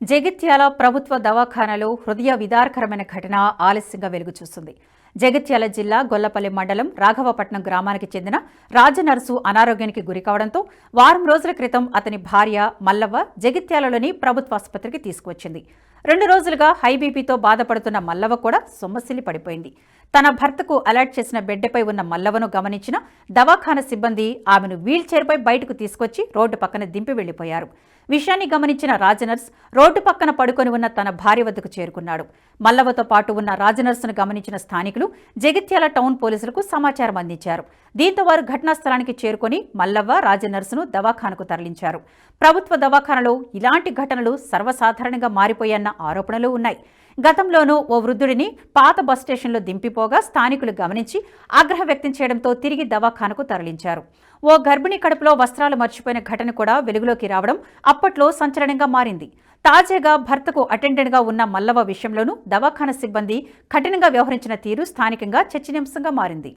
జగిత్యాల ప్రభుత్వ దవాఖానలో హృదయ విదారకరమైన ఘటన ఆలస్యంగా వెలుగుచూస్తుంది. జగిత్యాల జిల్లా గొల్లపల్లి మండలం రాఘవపట్నం గ్రామానికి చెందిన రాజనర్సు అనారోగ్యానికి గురి కావడంతో వారం రోజుల క్రితం అతని భార్య మల్లవ్వ జగిత్యాలలోని ప్రభుత్వ ఆసుపత్రికి తీసుకువచ్చింది. రెండు రోజులుగా హై బీపీతో బాధపడుతున్న మల్లవ్వ కూడా సొమ్మసిల్లి పడిపోయింది. తన భర్తకు అలర్ట్ చేసిన బెడ్డపై ఉన్న మల్లవను గమనించిన దవాఖాన సిబ్బంది ఆమెను వీల్చైర్పై బయటకు తీసుకొచ్చి రోడ్డు పక్కన దింపి వెళ్ళిపోయారు విషయాన్ని గమనించిన రాజనర్స్ రోడ్డు పక్కన పడుకొని ఉన్న తన భార్య వద్దకు చేరుకున్నాడు. మల్లవతో పాటు ఉన్న రాజనర్సును గమనించిన స్థానికులు జగిత్యాల టౌన్ పోలీసులకు సమాచారం అందించారు. దీంతో వారు ఘటనా స్థలానికి చేరుకొని మల్లవ్వ రాజనర్సును దవాఖానకు తరలించారు. ప్రభుత్వ దవాఖానలో ఇలాంటి ఘటనలు సర్వసాధారణంగా మారిపోయన్న ఆరోపణలు ఉన్నాయి. గతంలోనూ ఓ వృద్ధుడిని పాత బస్ స్టేషన్లో దింపిపోగా స్థానికులు గమనించి ఆగ్రహం వ్యక్తం చేయడంతో తిరిగి దవాఖానకు తరలించారు. ఓ గర్భిణీ కడుపులో వస్త్రాలు మర్చిపోయిన ఘటన కూడా వెలుగులోకి రావడం అప్పట్లో సంచలనంగా మారింది. తాజాగా భర్తకు అటెండెంట్గా ఉన్న మల్లవ విషయంలోనూ దవాఖాన సిబ్బంది కఠినంగా వ్యవహరించిన తీరు స్థానికంగా చర్చనీయాంశంగా మారింది.